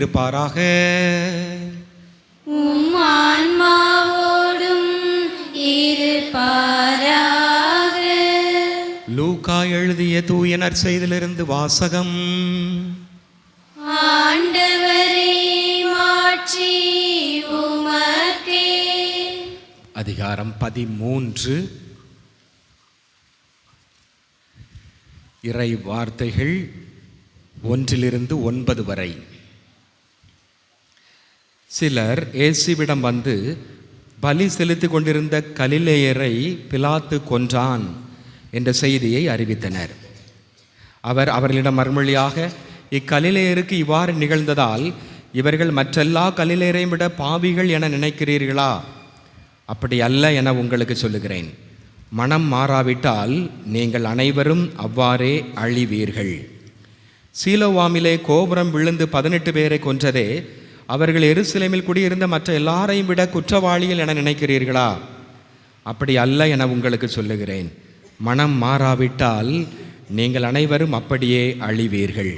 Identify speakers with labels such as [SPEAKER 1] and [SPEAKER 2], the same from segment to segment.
[SPEAKER 1] இருப்பாராக? லூக்கா எழுதிய தூய நற்செய்திலிருந்து வாசகம். அதிகாரம் பதிமூன்று. இறை வார்த்தைகள் ஒன்றிலிருந்து ஒன்பது வரை. சிலர் இயேசுவிடம் வந்து பலி செலுத்தி கொண்டிருந்த கலிலேயரை பிலாத்து கொன்றான் என்ற செய்தியை அறிவித்தனர். அவர் அவர்களிடம் மறுமொழியாக இக்கலிலேயருக்கு இவ்வாறு நிகழ்ந்ததால் இவர்கள் மற்றெல்லா கலிலேயரையும் விட பாவிகள் என நினைக்கிறீர்களா? அப்படி அல்ல என உங்களுக்கு சொல்லுகிறேன். மனம் மாறாவிட்டால் நீங்கள் அனைவரும் அவ்வாறே அழிவீர்கள். சீலோவாமிலே கோபுரம் விழுந்து பதினெட்டு பேரை கொன்றதே அவர்கள் எருசலேமில் குடியிருந்த மற்ற எல்லாரையும் விட குற்றவாளிகள் என நினைக்கிறீர்களா? அப்படி அல்ல என உங்களுக்கு சொல்லுகிறேன். மனம் மாறாவிட்டால் நீங்கள் அனைவரும் அப்படியே அழிவீர்கள்.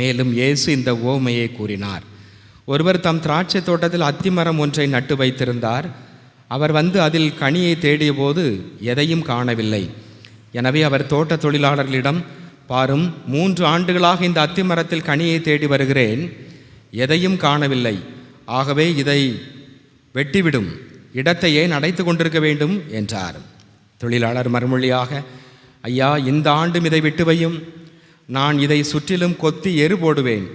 [SPEAKER 1] மேலும் இயேசு இந்த ஓமையை கூறினார். ஒருவர் தம் திராட்சை தோட்டத்தில் அத்திமரம் ஒன்றை நட்டு வைத்திருந்தார். அவர் வந்து அதில் கனியை தேடிய போது எதையும் காணவில்லை. எனவே அவர் தோட்ட தொழிலாளர்களிடம் பாரும் மூன்று ஆண்டுகளாக இந்த அத்திமரத்தில் கனியை தேடி வருகிறேன். எதையும் காணவில்லை. ஆகவே இதை வெட்டிவிடும். இடத்தை ஏன் அடைத்து கொண்டிருக்க வேண்டும்? என்றார். தொழிலாளர் மறுமொழியாக ஐயா இந்த ஆண்டும் இதை விட்டு வையும். நான் இதை சுற்றிலும் கொத்தி எரு போடுவேன்.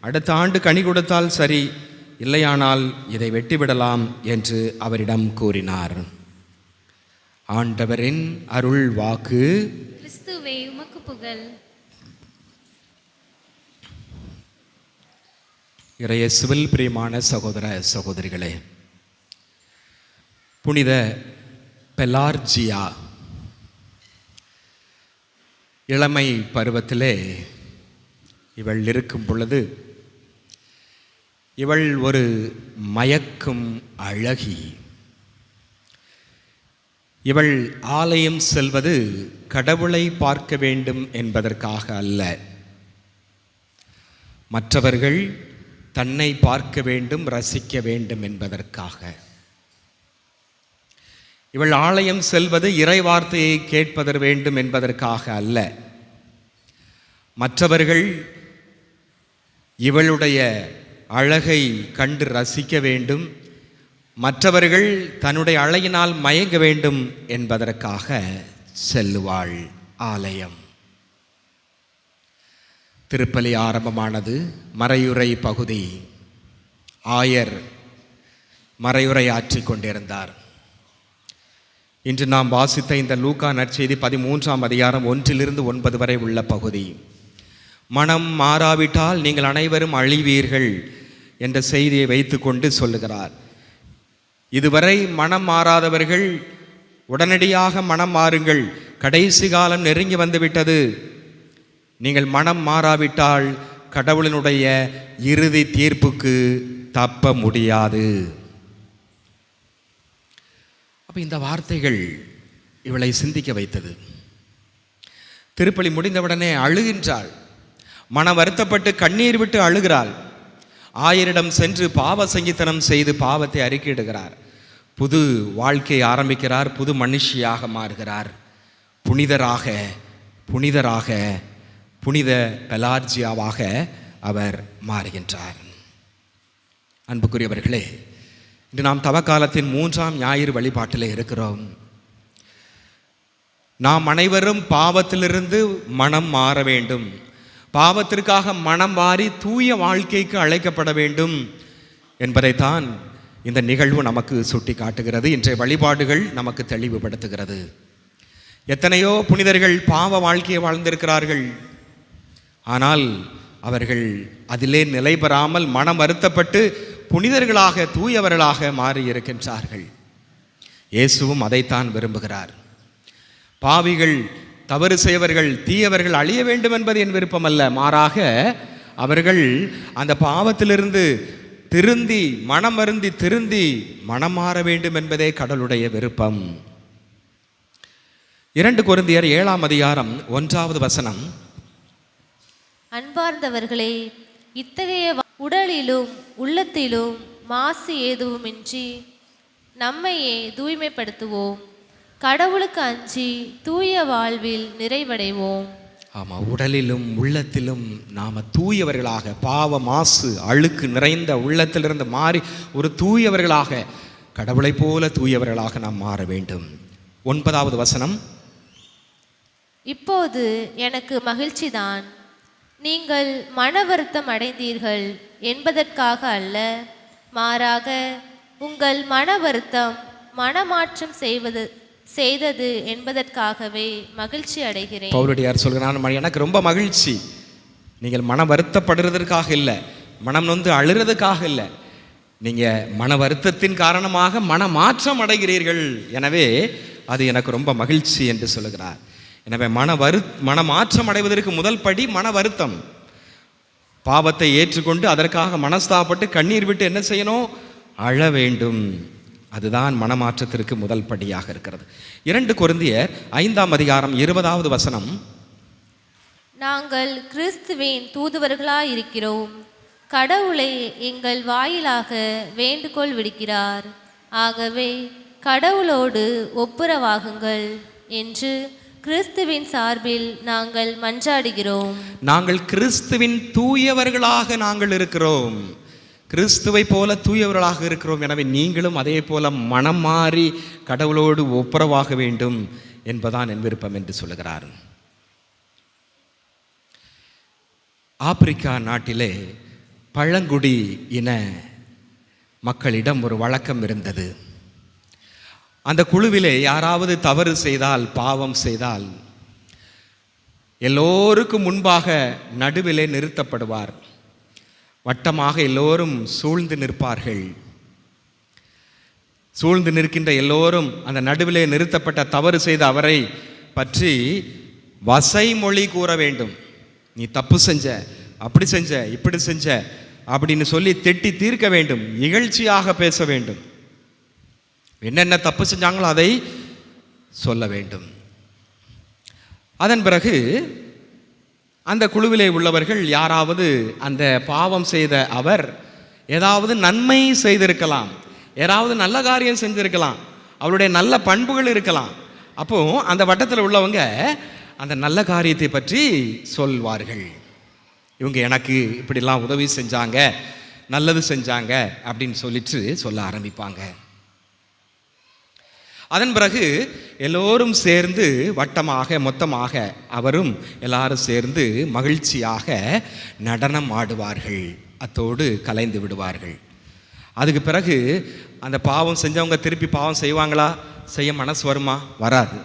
[SPEAKER 1] அடுத்த ஆண்டு கனி கொடுத்தால் சரி. இல்லையானால் இதை வெட்டிவிடலாம் என்று அவரிடம் கூறினார். ஆண்டவரின் அருள் வாக்கு
[SPEAKER 2] கிறிஸ்துவே உமக்கு புகழ்.
[SPEAKER 1] இறையசுவில் பிரியமான சகோதர சகோதரிகளே புனித பெலார்ஜியா இளமை பருவத்திலே இவள் இருக்கும் பொழுது இவள் ஒரு மயக்கும் அழகி. இவள் ஆலயம் செல்வது கடவுளை பார்க்க வேண்டும் என்பதற்காக அல்ல. மற்றவர்கள் தன்னை பார்க்க வேண்டும் ரசிக்க வேண்டும் என்பதற்காக. இவள் ஆலயம் செல்வது இறை வார்த்தையை கேட்பதற்கு வேண்டும் என்பதற்காக அல்ல. மற்றவர்கள் இவளுடைய அழகை கண்டு ரசிக்க வேண்டும் மற்றவர்கள் தன்னுடைய அழகினால் மயங்க வேண்டும் என்பதற்காக செல்லுவாள் ஆலயம். திருப்பலி ஆரம்பமானது மறையுறை பகுதி. ஆயர் மறையுரை ஆற்றிக் கொண்டிருந்தார். இன்று நாம் வாசித்த இந்த லூகா நற்செய்தி பதிமூன்றாம் அதிகாரம் ஒன்றிலிருந்து ஒன்பது வரை உள்ள பகுதி. மனம் மாறாவிட்டால் நீங்கள் அனைவரும் அழிவீர்கள் என்ற செய்தியை வைத்துக்கொண்டு சொல்லுகிறார். இதுவரை மனம் மாறாதவர்கள் உடனடியாக மனம் மாறுங்கள். கடைசி காலம் நெருங்கி வந்துவிட்டது. நீங்கள் மனம் மாறாவிட்டால் கடவுளினுடைய இறுதி தீர்ப்புக்கு தப்ப முடியாது. அப்போ இந்த வார்த்தைகள் இவளை சிந்திக்க வைத்தது. திருப்பலி முடிந்தவுடனே அழுகின்றாள். மன வருத்தப்பட்டு கண்ணீர் விட்டு அழுகிறாள். ஆயரிடம் சென்று பாவ சங்கீதனம் செய்து பாவத்தை அறிக்கையிடுகிறார் புது வாழ்க்கை ஆரம்பிக்கிறார் புது மனுஷியாக மாறுகிறார். புனிதராக புனிதராக புனித பெலார்ஜியாவாக அவர் மாறுகின்றார். அன்புக்குரியவர்களே இன்று நாம் தவக்காலத்தின் மூன்றாம் ஞாயிறு வழிபாட்டில் இருக்கிறோம். நாம் அனைவரும் பாவத்திலிருந்து மனம் மாற வேண்டும். பாவத்திற்காக மனம் மாறி தூய வாழ்க்கைக்கு அழைக்கப்பட வேண்டும் என்பதைத்தான் இந்த நிகழ்வு நமக்கு சுட்டி காட்டுகிறது இன்றைய வழிபாடுகள் நமக்கு தெளிவுபடுத்துகிறது. எத்தனையோ புனிதர்கள் பாவ வாழ்க்கையை வாழ்ந்திருக்கிறார்கள். ஆனால் அவர்கள் அதிலே நிலை பெறாமல் மனம் வருத்தப்பட்டு புனிதர்களாக தூயவர்களாக மாறி இருக்கின்றார்கள் இயேசுவும் அதைத்தான் விரும்புகிறார். பாவிகள் தவறு செய்வர்கள் தீயவர்கள் அழிய வேண்டும் என்பது என் விருப்பமல்ல. மாறாக அவர்கள் அந்த பாவத்திலிருந்து திருந்தி மனம் வருந்தி திருந்தி மனம் மாற வேண்டும் என்பதே கடலுடைய விருப்பம். இரண்டு குருந்தியர் ஏழாம் அதிகாரம் ஒன்றாவது வசனம்.
[SPEAKER 3] அன்பார்ந்தவர்களே இத்தகைய உடலிலும் உள்ளத்திலும் மாசு ஏதுவுமின்றி நம்மையே தூய்மைப்படுத்துவோம். கடவுளுக்கு அஞ்சி தூய வாழ்வில் நிறைவடைவோம்.
[SPEAKER 1] ஆமாம் உடலிலும் உள்ளத்திலும் நாம் தூயவர்களாக பாவ மாசு அழுக்கு நிறைந்த உள்ளத்திலிருந்து மாறி ஒரு தூயவர்களாக கடவுளைப் போல தூயவர்களாக நாம் மாற வேண்டும். ஒன்பதாவது வசனம்.
[SPEAKER 3] இப்போது எனக்கு மகிழ்ச்சிதான். நீங்கள் மன வருத்தம் அடைந்தீர்கள் என்பதற்காக அல்ல. மாறாக உங்கள் மன வருத்தம் மனமாற்றம் செய்வது செய்தது என்பதற்காகவே மகிழ்ச்சி அடைகிறேன்.
[SPEAKER 1] பவுலடியார் சொல்கிறான் எனக்கு ரொம்ப மகிழ்ச்சி. நீங்கள் மன வருத்தப்படுறதற்காக இல்லை. மனம் நொந்து அழுறதுக்காக இல்லை. நீங்கள் மன வருத்தத்தின் காரணமாக மன மாற்றம் அடைகிறீர்கள். எனவே அது எனக்கு ரொம்ப மகிழ்ச்சி என்று சொல்லுகிறார். எனவே மன வரு மன மாற்றம் அடைவதற்கு முதல் படி மன வருத்தம். பாவத்தை ஏற்றுக்கொண்டு அதற்காக மனஸ்தாப்பட்டு கண்ணீர் விட்டு என்ன செய்யணும்? அழ வேண்டும். அதுதான் மனமாற்றத்திற்கு முதல் படியாக இருக்கிறது. இரண்டு குருந்தியர் ஐந்தாம் அதிகாரம் இருபதாவது வசனம்.
[SPEAKER 3] நாங்கள் கிறிஸ்துவின் தூதுவர்களாக இருக்கிறோம் கடவுளை எங்கள் வாயிலாக வேண்டுகோள் விடுக்கிறார். ஆகவே கடவுளோடு ஒப்புரவாகுங்கள் என்று கிறிஸ்துவின் சார்பில் நாங்கள் மன்றாடுகிறோம்.
[SPEAKER 1] நாங்கள் கிறிஸ்துவின் தூயவர்களாக நாங்கள் இருக்கிறோம். கிறிஸ்துவை போல தூயவர்களாக இருக்கிறோம். எனவே நீங்களும் அதே போல மனம் மாறி கடவுளோடு ஒப்புரவாக வேண்டும் என்பதான் என் விருப்பம் என்று சொல்லுகிறார். ஆப்பிரிக்கா நாட்டிலே பழங்குடி இன மக்களிடம் ஒரு வழக்கம் இருந்தது. அந்த குழுவிலே யாராவது தவறு செய்தால் பாவம் செய்தால் எல்லோருக்கும் முன்பாக நடுவிலே நிறுத்தப்படுவார். வட்டமாக எல்லோரும் சூழ்ந்து நிற்பார்கள். சூழ்ந்து நிற்கின்ற எல்லோரும் அந்த நடுவிலே நிறுத்தப்பட்ட தவறு செய்த அவரை பற்றி வசைமொழி கூற வேண்டும். நீ தப்பு செஞ்ச அப்படி செஞ்ச இப்படி செஞ்ச அப்படின்னு சொல்லி திட்டி தீர்க்க வேண்டும். இகழ்ச்சியாக பேச வேண்டும். என்னென்ன தப்பு செஞ்சாங்களோ அதை சொல்ல வேண்டும். அதன் பிறகு அந்த குழுவிலே உள்ளவர்கள் யாராவது அந்த பாவம் செய்த அவர் ஏதாவது நன்மை செய்திருக்கலாம் ஏதாவது நல்ல காரியம் செஞ்சுருக்கலாம் அவருடைய நல்ல பண்புகள் இருக்கலாம். அப்போ அந்த வட்டத்தில் உள்ளவங்க அந்த நல்ல காரியத்தை பற்றி சொல்வார்கள். இவங்க எனக்கு இப்படிலாம் உதவி செஞ்சாங்க நல்லது செஞ்சாங்க அப்படின்னு சொல்லிட்டு சொல்ல ஆரம்பிப்பாங்க. அதன் பிறகு எல்லோரும் சேர்ந்து வட்டமாக மொத்தமாக அவரும் எல்லாரும் சேர்ந்து மகிழ்ச்சியாக நடனம் ஆடுவார்கள். அத்தோடு கலைந்து விடுவார்கள். அதுக்கு பிறகு அந்த பாவம் செஞ்சவங்க திருப்பி பாவம் செய்வாங்களா? செய்ய மனசு வருமா? வராது.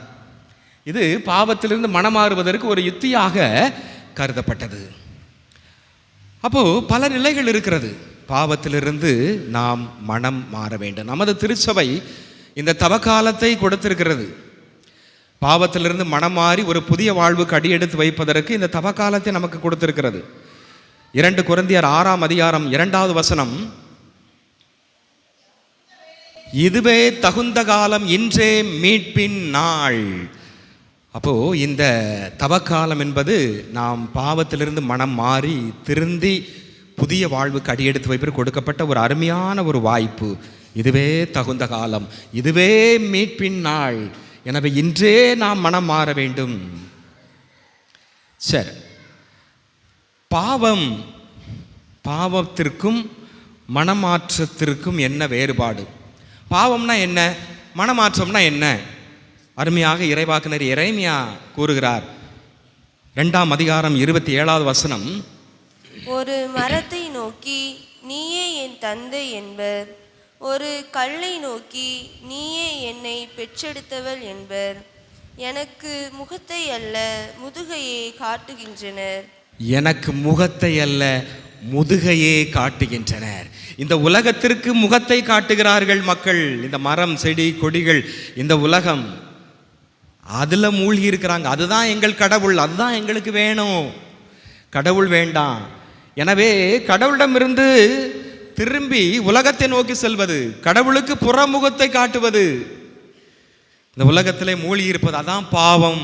[SPEAKER 1] இது பாவத்திலிருந்து மனமாறுவதற்கு ஒரு யுத்தியாக கருதப்பட்டது. அப்போது பல நிலைகள் இருக்கிறது. பாவத்திலிருந்து நாம் மனம் மாற வேண்டும். நமது திருச்சபை இந்த தவக்காலத்தை கொடுத்திருக்கிறது. பாவத்திலிருந்து மனம் மாறி ஒரு புதிய வாழ்வுக்கு அடியெடுத்து வைப்பதற்கு இந்த தவக்காலத்தை நமக்கு கொடுத்திருக்கிறது. இரண்டு குருந்தியர் ஆறாம் அதிகாரம் இரண்டாவது வசனம். இதுவே தகுந்த காலம் இன்றே மீட்பின் நாள். அப்போ இந்த தவக்காலம் என்பது நாம் பாவத்திலிருந்து மனம் மாறி திருந்தி புதிய வாழ்வுக்கு அடியெடுத்து வைப்பதற்கு கொடுக்கப்பட்ட ஒரு அருமையான ஒரு வாய்ப்பு. இதுவே தகுந்த காலம் இதுவே மீட்பின் நாள். எனவே இன்றே நாம் மனம் மாற வேண்டும். சரி. பாவம் பாவத்திற்கும் மனமாற்றத்திற்கும் என்ன வேறுபாடு? பாவம்னா என்ன? மனமாற்றம்னா என்ன? அருமையாக இறைவாக்குனர் இறைமையா கூறுகிறார். ரெண்டாம் அதிகாரம் இருபத்தி ஏழாவது வசனம்.
[SPEAKER 4] ஒரு மரத்தை நோக்கி நீயே என் தந்தை என்பர். ஒரு கல்லை நோக்கி நீயே என்னை பெற்றெடுத்தவள் என்பர். எனக்கு முகத்தை அல்ல முதுகையே காட்டுகின்றனர்.
[SPEAKER 1] எனக்கு முகத்தை அல்ல முதுகையே காட்டுகின்றனர். இந்த உலகத்திற்கு முகத்தை காட்டுகிறார்கள் மக்கள். இந்த மரம் செடி கொடிகள் இந்த உலகம். அதில் மூழ்கி இருக்கிறாங்க. அதுதான் எங்கள் கடவுள். அதுதான் எங்களுக்கு வேணும். கடவுள் வேண்டாம். எனவே கடவுளிடமிருந்து திரும்பி உலகத்தை நோக்கி செல்வது கடவுளுக்கு புறமுகத்தை காட்டுவது. இந்த உலகத்திலே மூழ்கி இருப்பது அதான் பாவம்.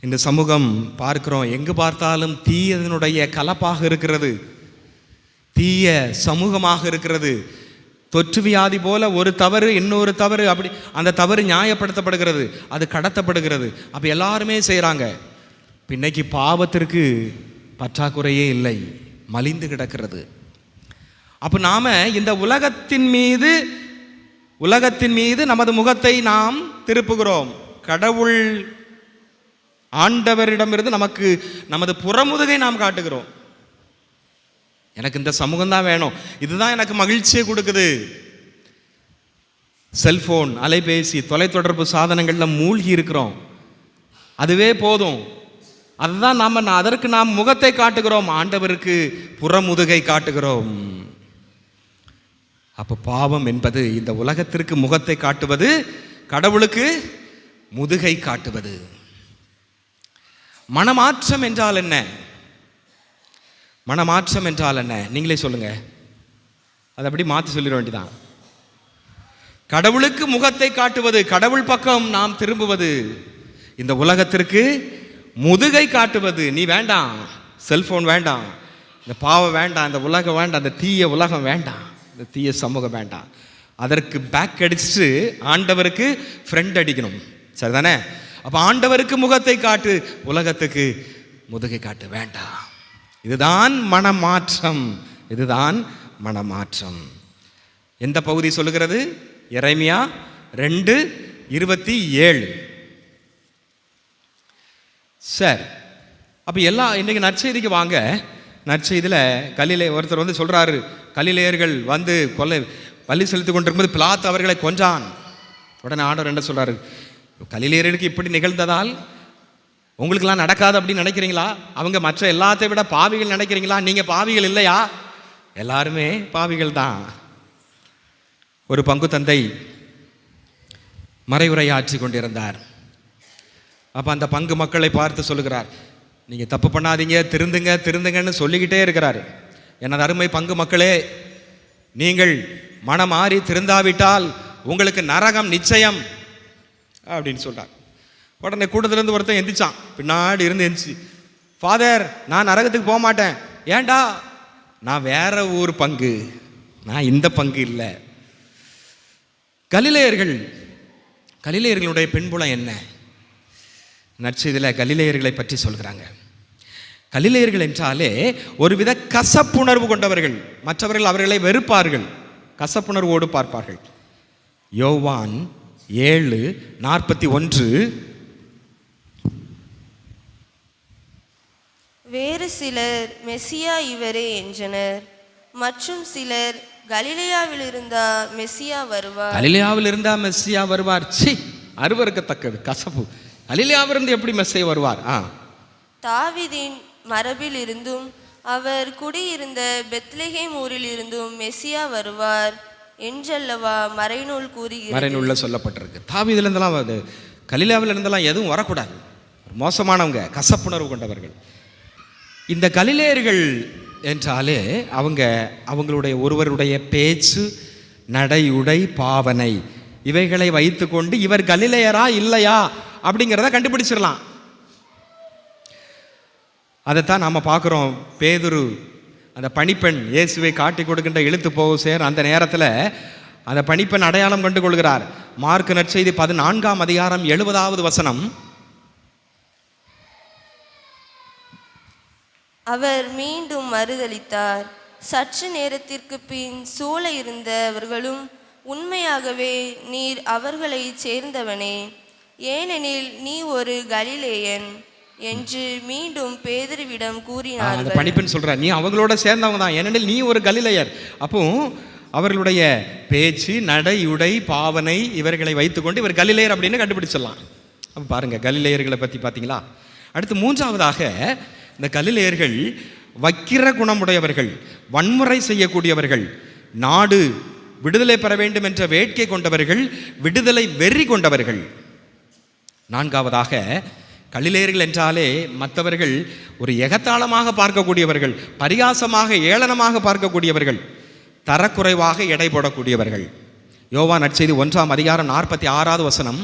[SPEAKER 1] இந்த சமூகம் பார்க்கிறோம் எங்கு பார்த்தாலும் தீயதனுடைய கலப்பாக இருக்கிறது. தீய சமூகமாக இருக்கிறது. தொற்று வியாதி போல ஒரு தவறு இன்னொரு தவறு அப்படி அந்த தவறு நியாயப்படுத்தப்படுகிறது. அது கடத்தப்படுகிறது. அப்போ எல்லாருமே செய்கிறாங்க இன்னைக்கு பாவத்திற்கு பற்றாக்குறையே இல்லை. மலிந்து கிடக்கிறது. அப்போ நாம் இந்த உலகத்தின் மீது உலகத்தின் மீது நமது முகத்தை நாம் திருப்புகிறோம். கடவுள் ஆண்டவரிடமிருந்து நமக்கு நமது புறமுதுகை நாம் காட்டுகிறோம். எனக்கு இந்த சமூகம் தான் வேணும். இதுதான் எனக்கு மகிழ்ச்சியை கொடுக்குது. செல்போன் அலைபேசி தொலைத்தொடர்பு சாதனங்களில் மூழ்கி இருக்கிறோம். அதுவே போதும். அதுதான் நாம் அதற்கு நாம் முகத்தை காட்டுகிறோம். ஆண்டவருக்கு புறமுதுகை காட்டுகிறோம். அப்போ பாவம் என்பது இந்த உலகத்திற்கு முகத்தை காட்டுவது கடவுளுக்கு முதுகை காட்டுவது. மனமாற்றம் என்றால் என்ன? மனமாற்றம் என்றால் என்ன? நீங்களே சொல்லுங்க. அதை அப்படி மாற்றி சொல்லிட வேண்டியதான் கடவுளுக்கு முகத்தை காட்டுவது கடவுள் பக்கம் நாம் திரும்புவது. இந்த உலகத்திற்கு முதுகை காட்டுவது. நீ வேண்டாம். செல்ஃபோன் வேண்டாம். இந்த பாவம் வேண்டாம். இந்த உலகம் வேண்டாம். இந்த தீய உலகம் வேண்டாம். இந்த தீய சமூகம் வேண்டாம். அதற்கு பேக் அடிச்சுட்டு ஆண்டவருக்கு ஃப்ரெண்ட் அடிக்கணும். சரிதானே? அப்போ ஆண்டவருக்கு முகத்தை காட்டு உலகத்துக்கு முதுகை காட்டு. வேண்டாம். இதுதான் மனமாற்றம். இதுதான் மனமாற்றம். எந்த பகுதி சொல்லுகிறது? இறைமையா ரெண்டு இருபத்தி ஏழு. சார் அப்போ எல்லாம் இன்றைக்கி நற்செய்திக்கு வாங்க. நற்செய்தியில் கலிலே ஒருத்தர் வந்து சொல்கிறாரு கலிலேயர்கள் வந்து கொலை பள்ளி செலுத்தி கொண்டிருக்கும்போது பிளாத் அவர்களை கொஞ்சான் உடனே ஆண்டவர் என்ன சொல்கிறாரு கலிலேயர்களுக்கு இப்படி நிகழ்ந்ததால் உங்களுக்கெல்லாம் நடக்காது அப்படின்னு நினைக்கிறீங்களா? அவங்க மற்ற எல்லாத்தை விட பாவிகள் நினைக்கிறீங்களா? நீங்கள் பாவிகள் இல்லையா? எல்லாருமே பாவிகள் தான். ஒரு பங்கு தந்தை மறைவுரையாற்றி கொண்டிருந்தார். அப்போ அந்த பங்கு மக்களை பார்த்து சொல்லுகிறார் நீங்கள் தப்பு பண்ணாதீங்க திருந்துங்க திருந்துங்கன்னு சொல்லிக்கிட்டே இருக்கிறார். எனது அருமை பங்கு மக்களே நீங்கள் மனம் மாறி திருந்தாவிட்டால் உங்களுக்கு நரகம் நிச்சயம் அப்படின்னு சொல்கிறார் உடனே கூட்டத்திலேருந்து ஒருத்தன் எந்திரிச்சான். பின்னாடி இருந்து எந்திரிச்சு ஃபாதர் நான் நரகத்துக்கு போக மாட்டேன். ஏன்டா நான் வேற ஊர் பங்கு. நான் இந்த பங்கு இல்லை. கலிலேயர்கள் கலிலேயர்களுடைய பின்புலம் என்ன? நற்செய்தியில் கலிலேயர்களை பற்றி சொல்கிறாங்க. கலிலேயர்கள் என்றாலே ஒருவித கசப்புணர்வு கொண்டவர்கள். மற்றவர்கள் அவர்களை வெறுப்பார்கள். கசப்புணர்வோடு பார்ப்பார்கள். யோவான் ஏழு நாற்பத்தி ஒன்று.
[SPEAKER 4] வேறு சிலர் மெஸ்ஸியா இவரே என்றனர். மற்றும் சிலர் கலிலேயாவில் இருந்தா மெஸ்ஸியா வருவார்.
[SPEAKER 1] கலிலேயாவில் இருந்தா மெஸ்ஸியா வருவார். சி அருவருக்கத்தக்கது. கசப்பு. கலிலேயாவிலிருந்து எப்படி மெஸ்ஸையா வருவார்? ஆ.
[SPEAKER 4] தாவிதின் மரபில் இருந்தும் அவர் குடியிருந்த பெத்லெஹேம் ஊரிலிருந்தும் மெஸ்ஸியா வருவார் என்றல்லவா மறைநூல் கூறுகிறது.
[SPEAKER 1] மறைநூலில் சொல்லப்பட்டிருக்கு. தாவீதுல இருந்தெல்லாம் அது கலிலேயாவில் இருந்தெல்லாம் எதுவும் வரக்கூடாது. மோசமானவங்க கசப்புணர்வு கொண்டவர்கள். இந்த கலிலேயர்கள் என்றாலே அவங்க அவங்களுடைய ஒருவருடைய பேச்சு நடை உடை பாவனை இவைகளை வைத்துக்கொண்டு இவர் கலிலேயரா இல்லையா அப்படிங்கிறத கண்டுபிடிச்சிடலாம். அதைத்தான் நாம் பார்க்குறோம். பேதுரு அந்த பணிப்பெண் இயேசுவை காட்டி கொடுக்கின்ற இழுத்து போக சேர் அந்த நேரத்தில் அந்த பணிப்பெண் அடையாளம் கண்டு கொள்கிறார். மார்க் நற்செய்தி பதினான்காம் அதிகாரம் எழுபதாவது வசனம்.
[SPEAKER 4] அவர் மீண்டும் மறுதளித்தார் சற்று நேரத்திற்கு பின் சூழ இருந்தவர்களும் உண்மையாகவே நீர் அவர்களை சேர்ந்தவனே. ஏனெனில் நீ ஒரு கலிலேயன். என்று மீண்டும் பேதுருவிடம்
[SPEAKER 1] அந்த
[SPEAKER 4] கூறினார்கள்.
[SPEAKER 1] பணிப்பெண் சொல்றார் நீ அவங்களோட சேர்ந்தவங்க தான் ஏனெனில் நீ ஒரு கலிலேயர். அப்போ அவர்களுடைய பேச்சு நடை உடை பாவனை இவர்களை வைத்துக்கொண்டு இவர் கலிலேயர் அப்படின்னு கண்டுபிடிச்சிடலாம். அப்போ பாருங்க கலிலேயர்களை பற்றி பார்த்தீங்களா அடுத்து மூன்றாவதாக இந்த கலிலேயர்கள் வக்கிர குணமுடையவர்கள் வன்முறை செய்யக்கூடியவர்கள் நாடு விடுதலை பெற வேண்டும் என்ற வேட்கை கொண்டவர்கள் விடுதலை வெறி கொண்டவர்கள். நான்காவதாக கலிலேயர்கள் என்றாலே மற்றவர்கள் ஒரு எகத்தாளமாக பார்க்கக்கூடியவர்கள் பரிகாசமாக ஏளனமாக பார்க்கக்கூடியவர்கள் தரக்குறைவாக எடை போடக்கூடியவர்கள். யோவா நற்செய்தி ஒன்றாம் அதிகாரம் நாற்பத்தி ஆறாவது வசனம்.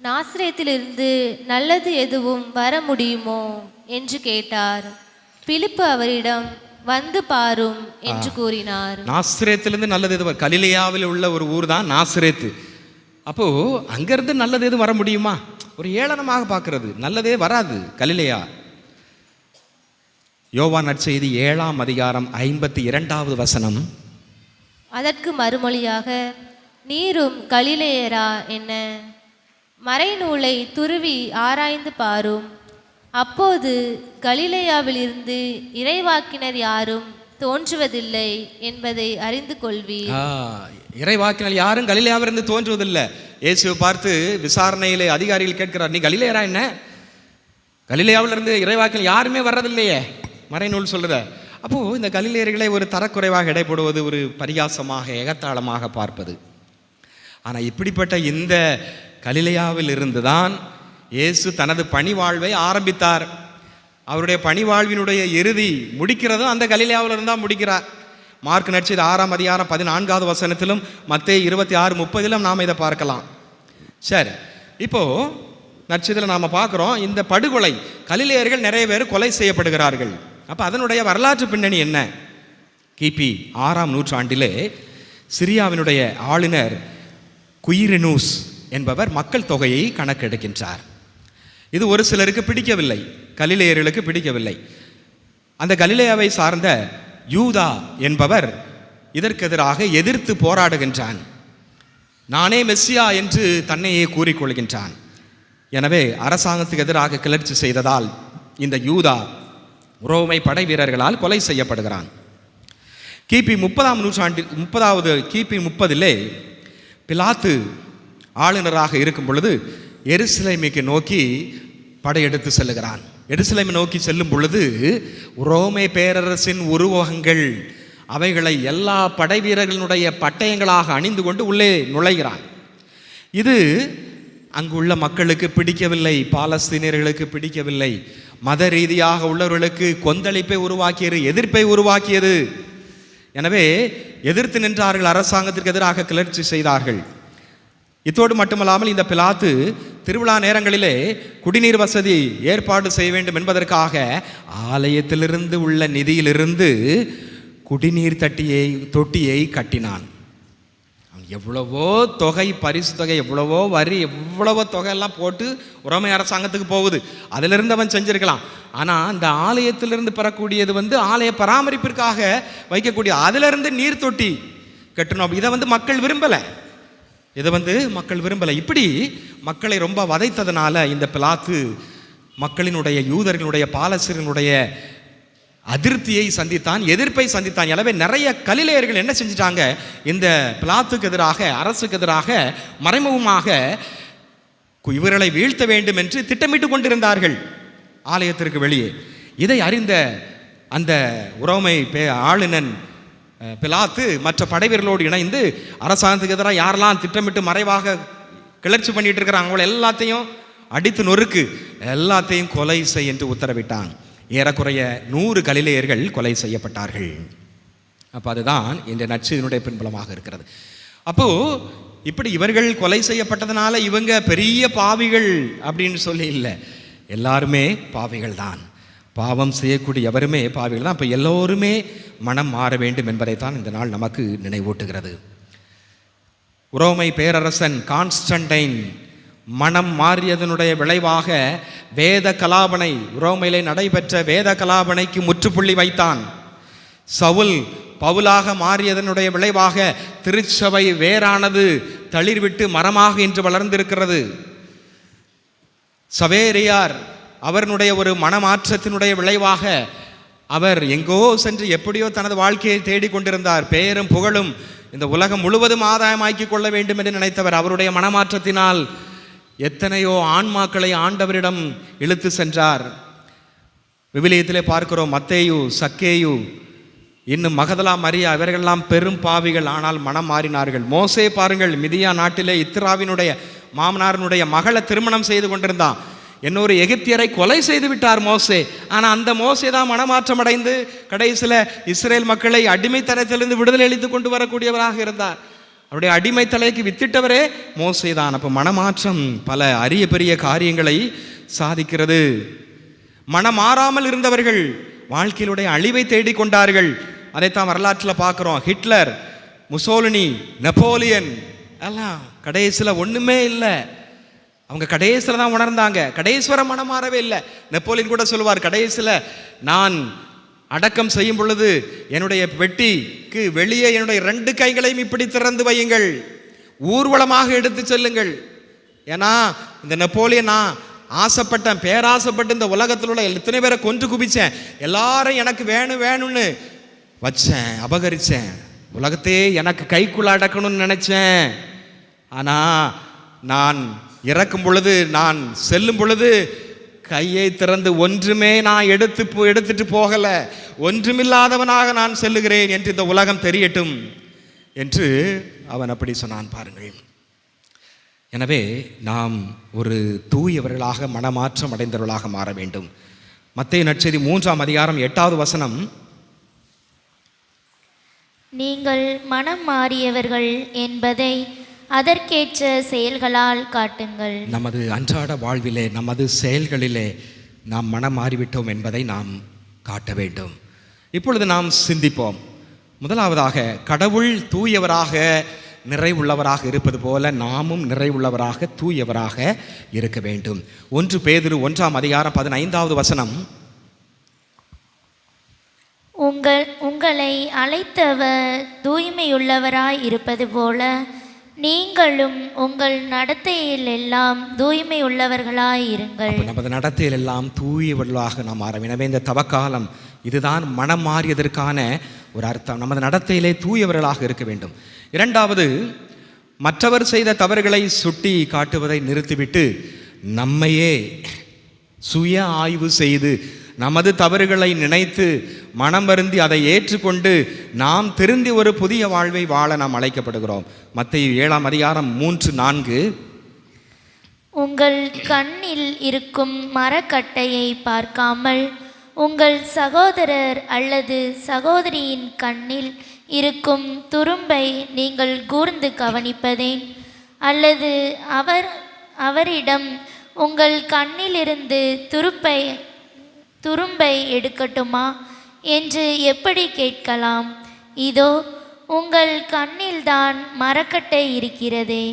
[SPEAKER 3] நாசிரியத்திலிருந்து நல்லது எதுவும் வர முடியுமோ என்று கேட்டார். பிலிப்பு அவரிடம் வந்து பாரும் என்று கூறினார்.
[SPEAKER 1] நாசிரேத்திலிருந்து நல்லது எது கலிலேயாவில் உள்ள ஒரு ஊர் தான் நாசிரேத்து. அப்போ அங்கேருந்து நல்லது எதுவும் வர முடியுமா? ஒரு ஏளனமாக பார்க்கறது. நல்லதே வராது கலிலையா. யோவா நற்செய்தி ஏழாம் அதிகாரம் ஐம்பத்தி இரண்டாவது வசனம்.
[SPEAKER 3] அதற்கு மறுமொழியாக நீரும் கலிலேயரா என்ன? மறைநூலை துருவி ஆராய்ந்து பாரும். அப்போது கலிலேயாவிலிருந்து இறைவாக்கினர் யாரும் தோன்றுவதில்லை என்பதை அறிந்து கொள்வீர்.
[SPEAKER 1] ஆ, இறைவாக்கினால் யாரும் கலிலேயாவிலிருந்து தோன்றுவதில்லை. இயேசுவை பார்த்து விசாரணையிலே அதிகாரிகள் கேட்கிறார் நீ கலிலேயரா என்ன? கலிலேயாவிலிருந்து இறைவாக்கில் யாருமே வர்றதில்லையே? மறைநூல் சொல்கிற அப்போது இந்த கலிலேயர்களை ஒரு தரக்குறைவாக இடைப்படுவது ஒரு பரிகாசமாக ஏகத்தாளமாக பார்ப்பது. ஆனால் இப்படிப்பட்ட இந்த கலிலேயாவில் இருந்துதான் இயேசு தனது பணி வாழ்வை ஆரம்பித்தார். அவருடைய பணிவாழ்வினுடைய இறுதி முடிக்கிறதும் அந்த கலிலேயாவில் இருந்தால் முடிக்கிறார். மார்க் நடிச்சது ஆறாம் அதிகாரம் பதினான்காவது வசனத்திலும் மற்ற இருபத்தி ஆறு முப்பதிலும் நாம் இதை பார்க்கலாம். சரி இப்போது நட்சத்திரம் நாம் பார்க்குறோம் இந்த படுகொலை கலிலேயர்கள் நிறைய பேர் கொலை செய்யப்படுகிறார்கள். அப்போ அதனுடைய வரலாற்று பின்னணி என்ன? கிபி ஆறாம் நூற்றாண்டிலே சிரியாவினுடைய ஆளுநர் குயிரினூஸ் என்பவர் மக்கள் தொகையை கணக்கெடுக்கின்றார். இது ஒரு சிலருக்கு பிடிக்கவில்லை கலிலேயர்களுக்கு பிடிக்கவில்லை. அந்த கலிலேயாவை சார்ந்த யூதா என்பவர் இதற்கெதிராக எதிர்த்து போராடுகின்றான். நானே மெஸ்ஸியா என்று தன்னையே கூறிக்கொள்கின்றான். எனவே அரசாங்கத்துக்கு எதிராக கிளர்ச்சி செய்ததால் இந்த யூதா ரோமை படை வீரர்களால் கொலை செய்யப்படுகிறான். கிபி முப்பதாம் நூற்றாண்டில் முப்பதாவது கிபி முப்பதிலே பிலாத்து ஆளுநராக இருக்கும் பொழுது எருசலேமிக்கு நோக்கி படையெடுத்து செல்லுகிறான். எருசலேமை நோக்கி செல்லும் பொழுது ரோமே பேரரசின் உருவகங்கள் அவைகளை எல்லா படை வீரர்களுடைய பட்டயங்களாக அணிந்து கொண்டு உள்ளே நுழைகிறான். இது அங்குள்ள மக்களுக்கு பிடிக்கவில்லை பாலஸ்தீனியர்களுக்கு பிடிக்கவில்லை. மத ரீதியாக உள்ளவர்களுக்கு கொந்தளிப்பை உருவாக்கியது எதிர்ப்பை உருவாக்கியது. எனவே எதிர்த்து நின்றார்கள் அரசாங்கத்திற்கு எதிராக கிளர்ச்சி செய்தார்கள். இத்தோடு மட்டுமல்லாமல் இந்த பிலாத்து திருவிழா நேரங்களிலே குடிநீர் வசதி ஏற்பாடு செய்ய வேண்டும் என்பதற்காக ஆலயத்திலிருந்து உள்ள நிதியிலிருந்து குடிநீர் தட்டியை தொட்டியை கட்டினான். எவ்வளவோ தொகை பரிசு தொகை எவ்வளவோ வரி எவ்வளவோ தொகையெல்லாம் போட்டு உரோமை அரசாங்கத்துக்கு போகுது. அதிலிருந்து அவன் செஞ்சிருக்கலாம். ஆனால் அந்த ஆலயத்திலிருந்து பெறக்கூடியது வந்து ஆலய பராமரிப்பிற்காக வைக்கக்கூடிய அதிலிருந்து நீர் தொட்டி கட்டணும் இதை வந்து மக்கள் விரும்பலை. இதை வந்து மக்கள் விரும்பலை. இப்படி மக்களை ரொம்ப வதைத்ததுனால இந்த பிலாத்து மக்களினுடைய யூதர்களுடைய பாலஸ்தீனர்களுடைய அதிருப்தியை சந்தித்தான் எதிர்ப்பை சந்தித்தான். எனவே நிறைய கலிலேயர்கள் என்ன செஞ்சிட்டாங்க? இந்த பிளாத்துக்கு எதிராக அரசுக்கு எதிராக மறைமுகமாக இவர்களை வீழ்த்த வேண்டும் என்று திட்டமிட்டு கொண்டிருந்தார்கள் ஆலயத்திற்கு வெளியே. இதை அறிந்த அந்த உரோமை பே ஆளுநன் பிலாத்து மற்ற படைவீரர்களோடு இணைந்து அரசாங்கத்துக்கு எதிராக யாரெல்லாம் திட்டமிட்டு மறைவாக கிளர்ச்சி பண்ணிட்டு இருக்கிறாங்க அவங்கள எல்லாத்தையும் அடித்து நொறுக்கு எல்லாத்தையும் கொலை செய் என்று உத்தரவிட்டான். ஏறக்குறைய நூறு கலிலேயர்கள் கொலை செய்யப்பட்டார்கள். அப்போ அதுதான் இந்த நச்சினுடைய பின்புலமாக இருக்கிறது. அப்போது இப்படி இவர்கள் கொலை செய்யப்பட்டதுனால இவங்க பெரிய பாவிகள் அப்படின்னு சொல்லி இல்லை. எல்லாருமே பாவிகள் தான் பாவம் செய்யக்கூடிய எவருமே பாவிகள்? தான் இப்போ எல்லோருமே மனம் மாற வேண்டும் என்பதைத்தான் இந்த நாள் நமக்கு நினைவூட்டுகிறது. உரோமை பேரரசன் கான்ஸ்டன்டைன் மனம் மாறியதனுடைய விளைவாக வேத கலாபனை உரோமையிலே நடைபெற்ற வேத கலாபனைக்கு முற்றுப்புள்ளி வைத்தான். சவுல் பவுலாக மாறியதனுடைய விளைவாக திருச்சபை வேறானது தளிர்விட்டு மரமாக இன்று வளர்ந்திருக்கிறது. சவேரியார் அவருடைய ஒரு மனமாற்றத்தினுடைய விளைவாக அவர் எங்கோ சென்று எப்படியோ தனது வாழ்க்கையை தேடிக் கொண்டிருந்தார். பெயரும் புகழும் இந்த உலகம் முழுவதும் ஆதாயமாக்கி கொள்ள வேண்டும் என்று நினைத்தவர். அவருடைய மனமாற்றத்தினால் எத்தனையோ ஆன்மாக்களை ஆண்டவரிடம் இழுத்து சென்றார். விவிலியத்திலே பார்க்கிறோம் மத்தேயு சக்கேயு இன்னும் மகதலா மரியா இவர்களெல்லாம் பெரும் பாவிகள் ஆனால் மனம் மாறினார்கள். மோசே பாருங்கள் மிதியா நாட்டிலே இத்ராவினுடைய மாமனாரினுடைய மகளை திருமணம் செய்து கொண்டிருந்தான். இன்னொரு எகிப்தியரை கொலை செய்து விட்டார் மோசே. ஆனால் அந்த மோசே தான் மனமாற்றம் அடைந்து கடைசியில் இஸ்ரேல் மக்களை அடிமைத்தனத்திலிருந்து விடுதலை அளித்து கொண்டு வரக்கூடியவராக இருந்தார். அவருடைய அடிமைத்தலைக்கு வித்திட்டவரே மோசே தான். அப்போ மனமாற்றம் பல அரிய பெரிய காரியங்களை சாதிக்கிறது. மனம் மாறாமல் இருந்தவர்கள் வாழ்க்கையிலுடைய அழிவை தேடிக்கொண்டார்கள் அதைத்தான் வரலாற்றில் பார்க்குறோம். ஹிட்லர் முசோலினி நெப்போலியன் எல்லாம் கடைசியில் ஒன்றுமே இல்லை. அவங்க கடைசியில் தான் உணர்ந்தாங்க. கடைசிவர மனம் மாறவே இல்லை. நெப்போலியன் கூட சொல்லுவார் கடைசியில் நான் அடக்கம் செய்யும் பொழுது என்னுடைய வெட்டிக்கு வெளியே என்னுடைய ரெண்டு கைகளையும் இப்படி திறந்து வையுங்கள். ஊர்வலமாக எடுத்து செல்லுங்கள். ஏன்னா இந்த நெப்போலியன் நான் ஆசைப்பட்டேன் பேராசைப்பட்டு இந்த உலகத்தில் உள்ள எத்தனை பேரை கொன்று குவிச்சேன். எல்லாரும் எனக்கு வேணும் வேணும்னு வச்சேன் அபகரிச்சேன். உலகத்தையே எனக்கு கைக்குள்ள அடக்கணும்னு நினச்சேன். ஆனால் நான் இறக்கும் பொழுது நான் செல்லும் பொழுது கையை திறந்து ஒன்றுமே நான் எடுத்து எடுத்துட்டு போகல. ஒன்றுமில்லாதவனாக நான் செல்லுகிறேன் என்று இந்த உலகம் தெரியட்டும் என்று அவன் அப்படி சொன்னான் பாருங்கள். எனவே நாம் ஒரு தூயவர்களாக மனமாற்றம் அடைந்தவர்களாக மாற வேண்டும். மத்திய நற்செய்தி மூன்றாம் அதிகாரம் எட்டாவது வசனம்.
[SPEAKER 5] நீங்கள் மனம் மாறியவர்கள் என்பதை அதற்கேற்ற செயல்களால் காட்டுங்கள்.
[SPEAKER 1] நமது அன்றாட வாழ்விலே நமது செயல்களிலே நாம் மனம் மாறிவிட்டோம் என்பதை நாம் காட்ட வேண்டும். இப்பொழுது நாம் சிந்திப்போம். முதலாவதாக கடவுள் தூயவராக நிறைவுள்ளவராக இருப்பது போல நாமும் நிறைவுள்ளவராக தூயவராக இருக்க வேண்டும். ஒன்று பேதுரு ஒன்றாம் அதிகாரம் பதினைந்தாவது வசனம்.
[SPEAKER 5] உங்கள் உங்களை அழைத்தவர் தூய்மையுள்ளவராய் இருப்பது போல நீங்களும் உங்கள் நடத்தையில் எல்லாம் தூய்மையுள்ளவர்களாய் இருங்கள்
[SPEAKER 1] நமது நடத்தையில் எல்லாம் தூயவர்களாக நாம் மாறும் எனவே இந்த தவக்காலம் இதுதான் மனம் மாறியதற்கான ஒரு அர்த்தம். நமது நடத்தையிலே தூயவர்களாக இருக்க வேண்டும். இரண்டாவது மற்றவர் செய்த தவறுகளை சுட்டி காட்டுவதை நிறுத்திவிட்டு நம்மையே சுய ஆய்வு செய்து நமது தவறுகளை நினைத்து மனம் வருந்தி அதை ஏற்றுக்கொண்டு நாம் திருந்தி ஒரு புதிய வாழ்வை வாழ நாம் அழைக்கப்படுகிறோம். மத்திய ஏழாம் அதிகாரம் மூன்று நான்கு.
[SPEAKER 5] உங்கள் கண்ணில் இருக்கும் மரக்கட்டையை பார்க்காமல் உங்கள் சகோதரர் அல்லது சகோதரியின் கண்ணில் இருக்கும் துரும்பை நீங்கள் கூர்ந்து கவனிப்பதேன் அல்லது அவர் அவரிடம் உங்கள் கண்ணிலிருந்து துருப்பை துரும்பை எடுக்கட்டுமா என்று எப்படி கேட்கலாம்? இதோ உங்கள் கண்ணில்தான் மரக்கட்டை இருக்கிறதே.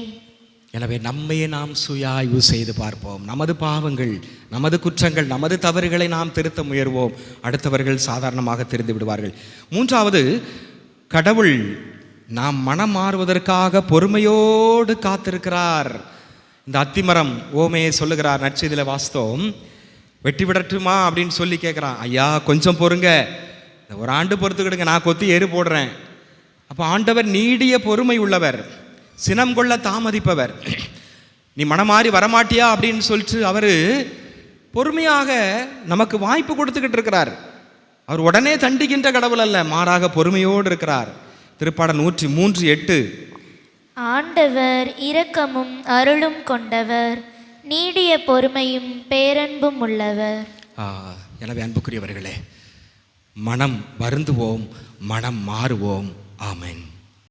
[SPEAKER 1] எனவே நம்மையே நாம் சுய ஆய்வு செய்து பார்ப்போம். நமது பாவங்கள் நமது குற்றங்கள் நமது தவறுகளை நாம் திருத்த முயர்வோம். அடுத்தவர்கள் சாதாரணமாக தெரிந்து விடுவார்கள். மூன்றாவது கடவுள் நாம் மனம் மாறுவதற்காக பொறுமையோடு காத்திருக்கிறார். இந்த அத்திமரம் ஓமையை சொல்லுகிறார் நற்செய்தியில வாஸ்தவம் வெட்டி விடட்டுமா அப்படின்னு சொல்லி கேட்குறான் ஐயா கொஞ்சம் பொறுங்க. ஒரு ஆண்டு பொறுத்துக்கிடுங்க. நான் கொத்தி எரு போடுறேன். அப்போ ஆண்டவர் நீடிய பொறுமை உள்ளவர். சினம் கொள்ள தாமதிப்பவர். நீ மனமாறி வரமாட்டியா? அப்படின்னு சொல்லிட்டு அவர் பொறுமையாக நமக்கு வாய்ப்பு கொடுத்துக்கிட்டு இருக்கிறார். அவர் உடனே தண்டிக்கின்ற கடவுள் அல்ல மாறாக பொறுமையோடு இருக்கிறார். திருப்பாட நூற்றி மூன்று எட்டு.
[SPEAKER 5] ஆண்டவர் இரக்கமும் அருளும் கொண்டவர். நீடிய பொறுமையும் பேரன்பும் உள்ளவர்.
[SPEAKER 1] எனவே அன்புக்குரியவர்களே மனம் வருந்துவோம் மனம் மாறுவோம். ஆமேன்.